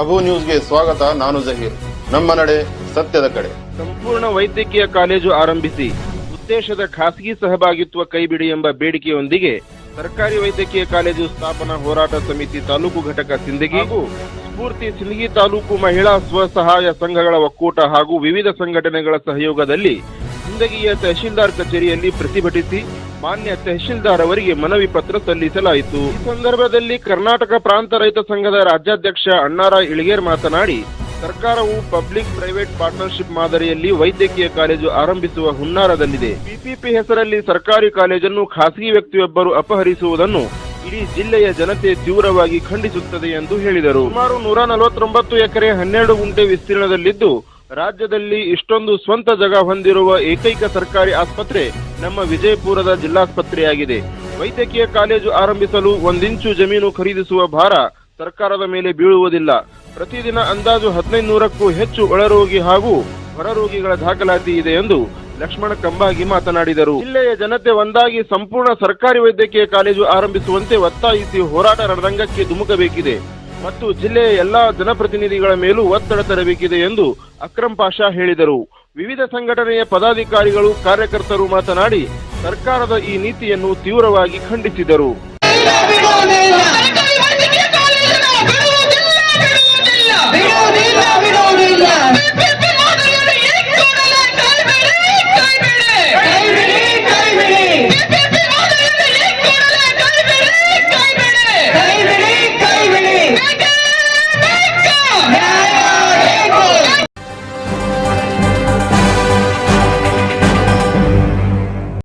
ಅಬು ನ್ಯೂಸ್ಗೆ ಸ್ವಾಗತ, ನಾನು ಜಹೀರ್. ನಮ್ಮ ನಡೆ ಸತ್ಯದ ಕಡೆ. ಸಂಪೂರ್ಣ ವೈದ್ಯಕೀಯ ಕಾಲೇಜು ಆರಂಭಿಸಿ, ಉದ್ದೇಶದ ಖಾಸಗಿ ಸಹಭಾಗಿತ್ವ ಕೈಬಿಡಿ ಎಂಬ ಬೇಡಿಕೆಯೊಂದಿಗೆ ಸರ್ಕಾರಿ ವೈದ್ಯಕೀಯ ಕಾಲೇಜು ಸ್ಥಾಪನಾ ಹೋರಾಟ ಸಮಿತಿ ತಾಲೂಕು ಘಟಕ ಸಿಂದಗಿ ಹಾಗೂ ಸ್ಫೂರ್ತಿ ಸಿಂದಗಿ ತಾಲೂಕು ಮಹಿಳಾ ಸ್ವಸಹಾಯ ಸಂಘಗಳ ಒಕ್ಕೂಟ ಹಾಗೂ ವಿವಿಧ ಸಂಘಟನೆಗಳ ಸಹಯೋಗದಲ್ಲಿ ಸಿಂದಗಿಯ ತಹಶೀಲ್ದಾರ್ ಕಚೇರಿಯಲ್ಲಿ ಪ್ರತಿಭಟಿಸಿ ಮಾನ್ಯ ತಹಶೀಲ್ದಾರ್ ಅವರಿಗೆ ಮನವಿ ಪತ್ರ ಸಲ್ಲಿಸಲಾಯಿತು. ಈ ಸಂದರ್ಭದಲ್ಲಿ ಕರ್ನಾಟಕ ಪ್ರಾಂತ ರೈತ ಸಂಘದ ರಾಜ್ಯಾಧ್ಯಕ್ಷ ಅಣ್ಣಾರ ಇಳಿಗೇರ್ ಮಾತನಾಡಿ, ಸರ್ಕಾರವು ಪಬ್ಲಿಕ್ ಪ್ರೈವೇಟ್ ಪಾರ್ಟ್ನರ್ಶಿಪ್ ಮಾದರಿಯಲ್ಲಿ ವೈದ್ಯಕೀಯ ಕಾಲೇಜು ಆರಂಭಿಸುವ ಹುನ್ನಾರದಲ್ಲಿದೆ. ಪಿಪಿಪಿ ಹೆಸರಲ್ಲಿ ಸರ್ಕಾರಿ ಕಾಲೇಜನ್ನು ಖಾಸಗಿ ವ್ಯಕ್ತಿಯೊಬ್ಬರು ಅಪಹರಿಸುವುದನ್ನು ಇಡೀ ಜಿಲ್ಲೆಯ ಜನತೆ ತೀವ್ರವಾಗಿ ಖಂಡಿಸುತ್ತದೆ ಎಂದು ಹೇಳಿದರು. ಸುಮಾರು ನೂರ ನಲವತ್ತೊಂಬತ್ತು ಎಕರೆ ಹನ್ನೆರಡು ಗುಂಟೆ ವಿಸ್ತೀರ್ಣದಲ್ಲಿದ್ದು, ರಾಜ್ಯದಲ್ಲಿ ಇಷ್ಟೊಂದು ಸ್ವಂತ ಜಾಗ ಹೊಂದಿರುವ ಏಕೈಕ ಸರ್ಕಾರಿ ಆಸ್ಪತ್ರೆ ನಮ್ಮ ವಿಜಯಪುರದ ಜಿಲ್ಲಾಸ್ಪತ್ರೆಯಾಗಿದೆ. ವೈದ್ಯಕೀಯ ಕಾಲೇಜು ಆರಂಭಿಸಲು ಒಂದಿಂಚು ಜಮೀನು ಖರೀದಿಸುವ ಭಾರ ಸರ್ಕಾರದ ಮೇಲೆ ಬೀಳುವುದಿಲ್ಲ. ಪ್ರತಿದಿನ ಅಂದಾಜು ಹದಿನೈದು ನೂರಕ್ಕೂ ಹೆಚ್ಚು ಒಳರೋಗಿ ಹಾಗೂ ಹೊರರೋಗಿಗಳ ದಾಖಲಾತಿ ಇದೆ ಎಂದು ಲಕ್ಷ್ಮಣ ಕಂಬಾಗಿ ಮಾತನಾಡಿದರು. ಜಿಲ್ಲೆಯ ಜನತೆ ಒಂದಾಗಿ ಸಂಪೂರ್ಣ ಸರ್ಕಾರಿ ವೈದ್ಯಕೀಯ ಕಾಲೇಜು ಆರಂಭಿಸುವಂತೆ ಒತ್ತಾಯಿಸಿ ಹೋರಾಟ ರಣರಂಗಕ್ಕೆ ಧುಮುಕಬೇಕಿದೆ. ಮತ್ತು ಜಿಲ್ಲೆಯ ಎಲ್ಲಾ ಜನಪ್ರತಿನಿಧಿಗಳ ಮೇಲೂ ಒತ್ತಡ ತರಬೇಕಿದೆ ಎಂದು ಅಕ್ರಂ ಪಾಷಾ ಹೇಳಿದರು. ವಿವಿಧ ಸಂಘಟನೆಯ ಪದಾಧಿಕಾರಿಗಳು ಕಾರ್ಯಕರ್ತರು ಮಾತನಾಡಿ ಸರ್ಕಾರದ ಈ ನೀತಿಯನ್ನು ತೀವ್ರವಾಗಿ ಖಂಡಿಸಿದರು.